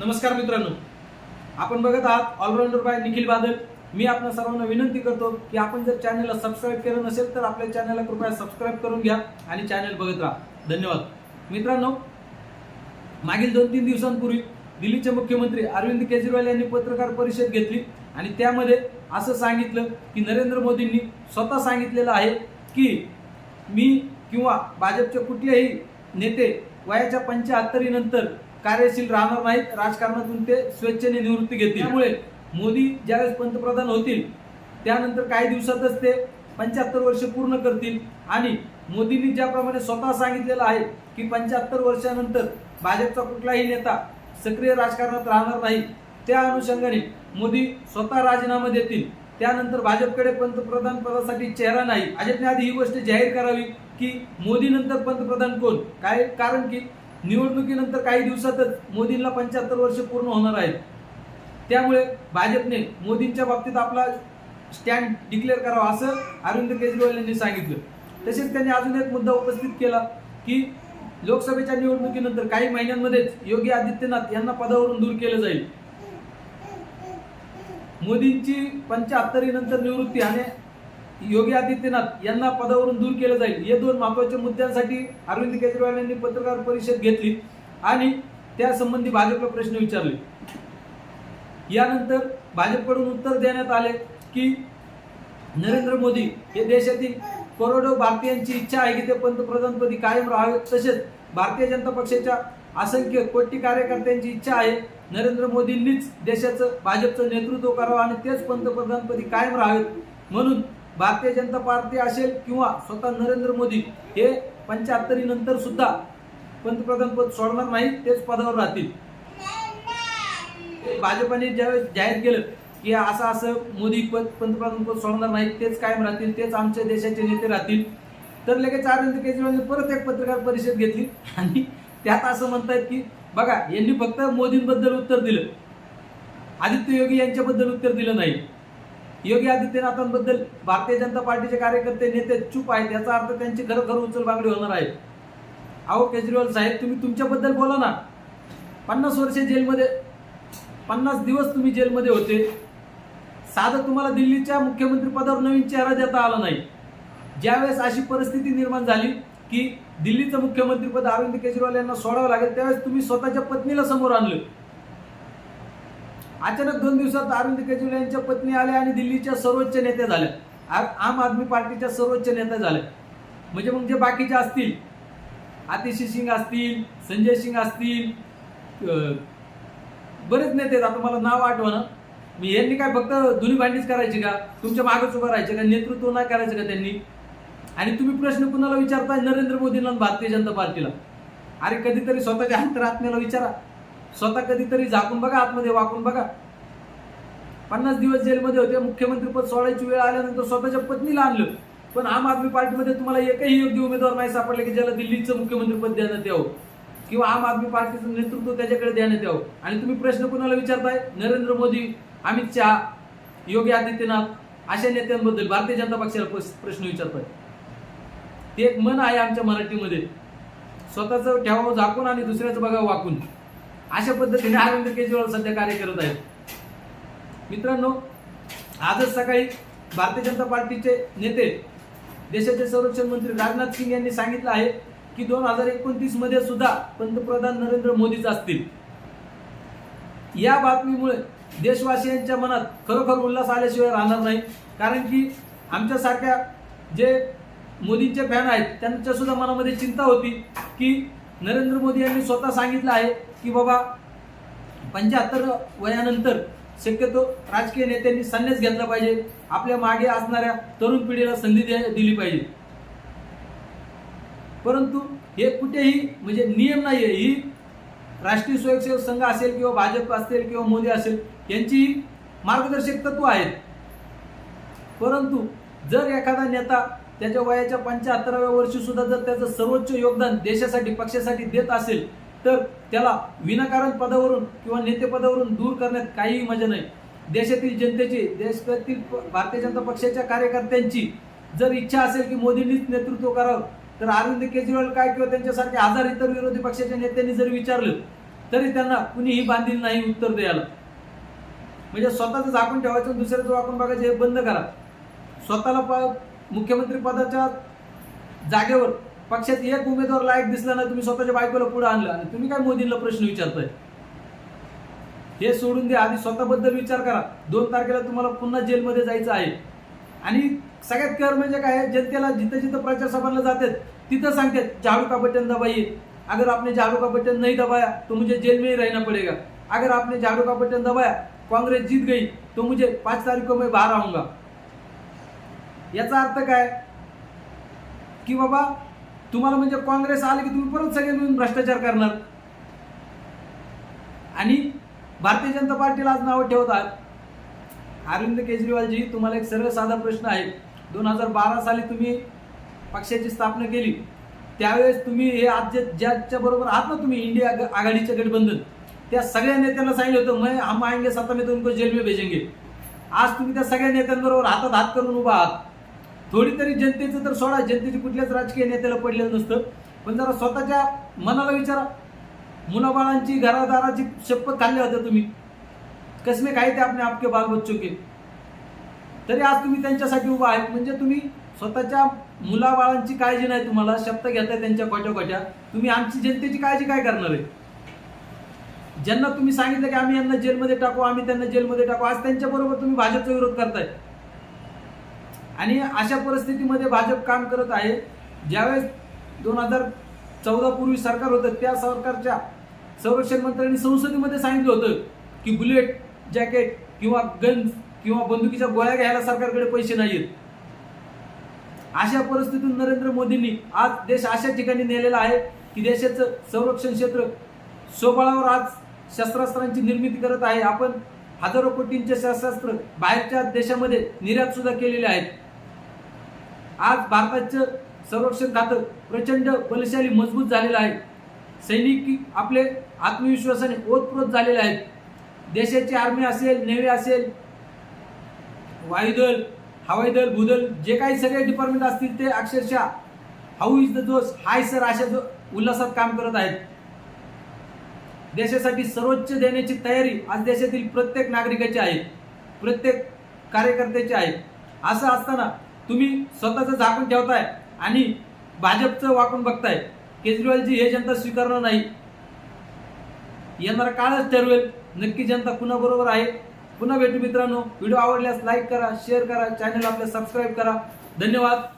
नमस्कार मित्रांनो. आपण बघत आहात ऑलराऊंडर बाय निखिल बादल. मी आपल्या सर्वांना विनंती करतो की आपण जर चॅनलला सबस्क्राईब केलं नसेल तर आपल्या चॅनलला कृपया सबस्क्राईब करून घ्या आणि चॅनल बघत राहा. धन्यवाद. मित्रांनो मागील दोन तीन दिवसांपूर्वी दिल्लीचे मुख्यमंत्री अरविंद केजरीवाल यांनी पत्रकार परिषद घेतली आणि त्यामध्ये असं सांगितलं की नरेंद्र मोदींनी स्वतः सांगितलेलं आहे की मी किंवा भाजपचे कुठलेही नेते वयाच्या पंच्याहत्तरीनंतर कार्यशील राहणार नाहीत राजकारणातून ते स्वेच्छेने निवृत्ती घेतील. त्यामुळे मोदी ज्यावेळेस पंतप्रधान होतील त्यानंतर काही दिवसातच ते पंच्याहत्तर वर्ष पूर्ण करतील. आणि मोदींनी ज्याप्रमाणे स्वतः सांगितलेलं आहे की पंच्याहत्तर वर्षानंतर भाजपचा कुठलाही नेता सक्रिय राजकारणात राहणार नाही त्या अनुषंगाने मोदी स्वतः राजीनामा देतील. त्यानंतर भाजपकडे पंतप्रधान पदासाठी चेहरा नाही. भाजपने आधी ही गोष्ट जाहीर करावी की मोदीनंतर पंतप्रधान कोण? काय? कारण की निवडणुकीनंतर काही दिवसातच मोदींना पंच्याहत्तर वर्ष पूर्ण होणार आहेत. त्यामुळे भाजपने मोदींच्या बाबतीत आपला स्टँड डिक्लेअर करावा असं अरविंद केजरीवाल यांनी सांगितलं. तसेच त्यांनी अजून एक मुद्दा उपस्थित केला की लोकसभेच्या निवडणुकीनंतर काही महिन्यांमध्येच योगी आदित्यनाथ यांना पदावरून दूर केलं जाईल. मोदींची पंच्याहत्तरी नंतर निवृत्ती आणि योगी आदित्यनाथ यांना पदावरून दूर केलं जाईल. या दोन महत्त्वाच्या मुद्द्यांसाठी अरविंद केजरीवाल यांनी पत्रकार परिषद घेतली आणि त्यासंबंधी भाजपला प्रश्न विचारले. यानंतर भाजपकडून उत्तर देण्यात आले की नरेंद्र मोदी हे देशातील करोडो भारतीयांची इच्छा आहे की ते पंतप्रधानपदी कायम राहावे. तसेच भारतीय जनता पक्षाच्या असंख्य कोटी कार्यकर्त्यांची इच्छा आहे. नरेंद्र मोदींनीच देशाचं भाजपचं नेतृत्व करावं आणि तेच पंतप्रधानपदी कायम राहावेत म्हणून भारतीय जनता पार्टी असेल किंवा स्वतः नरेंद्र मोदी हे पंच्याहत्तरी नंतर सुद्धा पंतप्रधान पद सोडणार नाही तेच पदावर राहतील. भाजपाने ज्यावेळेस जाहीर केलं की असं असं मोदी पद पंतप्रधान पद सोडणार नाही तेच कायम राहतील तेच आमच्या देशाचे नेते राहतील. तर लगेच अरविंद केजरीवालने परत एक पत्रकार परिषद घेतली. आणि त्यात असं म्हणतायत की बघा यांनी फक्त मोदींबद्दल उत्तर दिलं. आदित्य योगी यांच्याबद्दल उत्तर दिलं नाही. योगी आदित्यनाथांबद्दल भारतीय जनता पार्टीचे कार्यकर्ते नेते चूप आहेत. याचा अर्थ त्यांची खरं खरं बांगडी होणार आहे अहो केजरीवाल साहेब तुम्ही तुमच्याबद्दल बोला ना. पन्नास वर्षे जेलमध्ये पन्नास दिवस तुम्ही जेलमध्ये होते. साधं तुम्हाला दिल्लीच्या मुख्यमंत्रीपदावर नवीन चेहरा देता आला नाही. ज्यावेळेस अशी परिस्थिती निर्माण झाली की दिल्लीचं मुख्यमंत्रीपद अरविंद केजरीवाल यांना सोडावं लागेल त्यावेळेस तुम्ही स्वतःच्या पत्नीला समोर आणलं. अचानक दोन दिवसात अरविंद केजरीवाल यांच्या पत्नी आल्या आणि दिल्लीच्या सर्वोच्च नेत्या झाल्या आम आदमी पार्टीच्या सर्वोच्च नेत्या झाल्या म्हणजे मग जे बाकीचे असतील आतिशी सिंग असतील संजय सिंग असतील बरेच नेते आता मला नाव आठवणं. मी यांनी काय फक्त धुनी भांडीच करायची का? तुमच्या मागच उभं राहायचे का? नेतृत्व नाही करायचं का त्यांनी? आणि तुम्ही प्रश्न कुणाला विचारताय? नरेंद्र मोदींना भारतीय जनता पार्टीला. अरे कधीतरी स्वतःच्या अंतरात्म्याला विचारा. स्वतः कधीतरी झाकून बघा आतमध्ये वाकून बघा. पन्नास दिवस जेलमध्ये होते मुख्यमंत्रीपद सोडायची वेळ आल्यानंतर स्वतःच्या पत्नीला आणलं. पण आम आदमी पार्टीमध्ये तुम्हाला एकही योग्य उमेदवार नाही सापडले की ज्याला दिल्लीचं मुख्यमंत्रीपद देण्यात यावं. किंवा आम आदमी पार्टीचं नेतृत्व त्याच्याकडे देण्यात यावं. आणि तुम्ही प्रश्न कुणाला विचारताय? नरेंद्र मोदी अमित शहा योगी आदित्यनाथ अशा नेत्यांबद्दल भारतीय जनता पक्षाला प्रश्न विचारताय. ते एक मन आहे आमच्या मराठीमध्ये. स्वतःचं ठेवावं झाकून आणि दुसऱ्याचं बघावं वाकून. अशा पद्धतीने अरविंद केजरीवाल सध्या कार्य करत आहेत. मित्रांनो आजच सकाळी भारतीय जनता पार्टीचे नेते देशाचे संरक्षण मंत्री राजनाथ सिंग यांनी सांगितलं आहे की दोन हजार एकोणतीसमध्ये सुद्धा पंतप्रधान नरेंद्र मोदीच असतील. या बातमीमुळे देशवासियांच्या मनात खरोखर उल्हास आल्याशिवाय राहणार नाही. कारण की आमच्यासारख्या जे मोदींचे फॅन आहेत त्यांच्या सुद्धा मनामध्ये चिंता होती की नरेंद्र मोदी यांनी स्वतः सांगितलं आहे की बाबा पंच्याहत्तर वयानंतर शक्यतो राजकीय नेत्यांनी संन्यास घेतला पाहिजे. आपल्या मागे असणाऱ्या तरुण पिढीला संधी दिली पाहिजे. परंतु हे कुठेही म्हणजे नियम नाही आहे ही राष्ट्रीय स्वयंसेवक संघ असेल किंवा भाजप असेल किंवा मोदी असेल यांची मार्गदर्शक तत्व आहेत. परंतु जर एखादा नेता त्याच्या वयाच्या पंच्याहत्तराव्या वर्षी सुद्धा जर त्याचं सर्वोच्च योगदान देशासाठी पक्षासाठी देत असेल तर त्याला विनाकारण पदावरून किंवा नेतेपदावरून दूर करण्यात काहीही मजा नाही. देशातील जनतेची देशातील भारतीय जनता पक्षाच्या कार्यकर्त्यांची जर इच्छा असेल की मोदींनीच नेतृत्व करावं तर अरविंद केजरीवाल काय किंवा त्यांच्यासारखे हजार इतर विरोधी पक्षाच्या नेत्यांनी जर विचारलं तरी त्यांना कुणीही बांधील नाही उत्तर द्यायला. म्हणजे स्वतःच झाकून ठेवायचं दुसऱ्याचं वाकून बघायचं हे बंद करा. स्वतःला मुख्यमंत्रीपदाच्या जागेवर पक्षात एक उमेदवार लायक दिसला ना तुम्ही स्वतःच्या बायकोला पुढे आणलं. आणि तुम्ही काय मोदींना प्रश्न विचारताय? हे सोडून द्या आधी स्वतःबद्दल विचार करा. दोन तारखेला तुम्हाला पुन्हा जेलमध्ये जायचं आहे. आणि सगळ्यात कर म्हणजे काय आहे, जनतेला जिथं जिथं प्रचार सभांना जातात तिथं सांगतात झाड़ू का बटन दबाइए अगर आपने झाड़ू का बटन नहीं दबाया तो मुझे जेल में ही रहना पड़ेगा. अगर आपने झाड़ू का बटन दबाया कांग्रेस जीत गई तो मुझे पाच तारीख को मैं बाहर आऊंगा. याचा अर्थ काय? की बाबा तुम्हाला म्हणजे काँग्रेस आले की तुम्ही परत सगळे मिळून भ्रष्टाचार करणार. आणि भारतीय जनता पार्टीला आज नावं ठेवतात. अरविंद केजरीवालजी तुम्हाला एक सरळ साधा प्रश्न आहे. दोन हजार बारा साली तुम्ही पक्षाची स्थापना केली. त्यावेळेस तुम्ही हे आज जे ज्याच्या बरोबर आहात ना तुम्ही इंडिया आघाडीचे गठबंधन त्या सगळ्या नेत्यांना सांगितलं होतं मग हम आएंगे सत्ता में तो उनको जेल में भेजेंगे. आज तुम्ही त्या सगळ्या नेत्यांबरोबर हातात हात करून उभा आहात. थोडी तरी जनतेचं तर सोडा जनतेची कुठल्याच राजकीय नेत्याला पडलेलं नसतं. पण जरा स्वतःच्या मनाला विचारा. मुलाबाळांची घरादाराची शपथ खाल्ल्या होत्या तुम्ही. कसमे काय ते आपले आपके बाल बच्चों के. तरी आज तुम्ही त्यांच्यासाठी उभा आहेत. म्हणजे तुम्ही स्वतःच्या मुलाबाळांची काळजी नाही तुम्हाला. शब्द घेताय त्यांच्या कोट्या कोट्या तुम्ही आमची जनतेची काळजी काय करणार आहे? ज्यांना तुम्ही सांगितलं की आम्ही यांना जेलमध्ये टाकू आम्ही त्यांना जेलमध्ये टाकू आज त्यांच्याबरोबर तुम्ही भाजपचा विरोध करताय. आणि अशा परिस्थितीमध्ये भाजप काम करत आहे. ज्यावेळेस दोन हजार चौदा पूर्वी सरकार होतं त्या सरकारच्या संरक्षण मंत्र्यांनी संसदेमध्ये सांगितलं होतं की बुलेट जॅकेट किंवा गन किंवा बंदुकीच्या गोळ्या घ्यायला सरकारकडे पैसे नाहीत अशा परिस्थितीतून नरेंद्र मोदींनी आज देश अशा ठिकाणी नेलेला आहे की देशाचं संरक्षण क्षेत्र स्वबळावर आज शस्त्रास्त्रांची निर्मिती करत आहे. आपण हजारो कोटींचे शस्त्रास्त्र बाहेरच्या देशामध्ये निर्यात सुद्धा केलेले आहेत. आज भारताचं संरक्षण खातं प्रचंड बलशाली मजबूत झालेलं आहे. सैनिक आपले आत्मविश्वासाने ओतप्रोत झालेले आहेत. देशाची आर्मी असेल नेव्ही असेल वायुदल हवाई दल भूदल जे काही सगळे डिपार्टमेंट असतील ते अक्षरशः हाऊ इज द जोश हाय सर अशा जो उल्हासात काम करत आहेत. देशासाठी सर्वोच्च देण्याची तयारी आज देशातील प्रत्येक नागरिकाची आहे. प्रत्येक कार्यकर्त्याची आहे. असं असताना तुम्ही स्वतःचं झाकून ठेवताय आणि भाजपचं वाकून बघताय. केजरीवालजी हे जनता स्वीकारणार नाही. येणारा काळच ठरवेल. नक्की जनता कुणाबरोबर आहे? पुन्हा भेटू मित्रांनो. व्हिडिओ आवडल्यास लाईक करा शेअर करा चॅनल आपल्या सबस्क्राईब करा. धन्यवाद.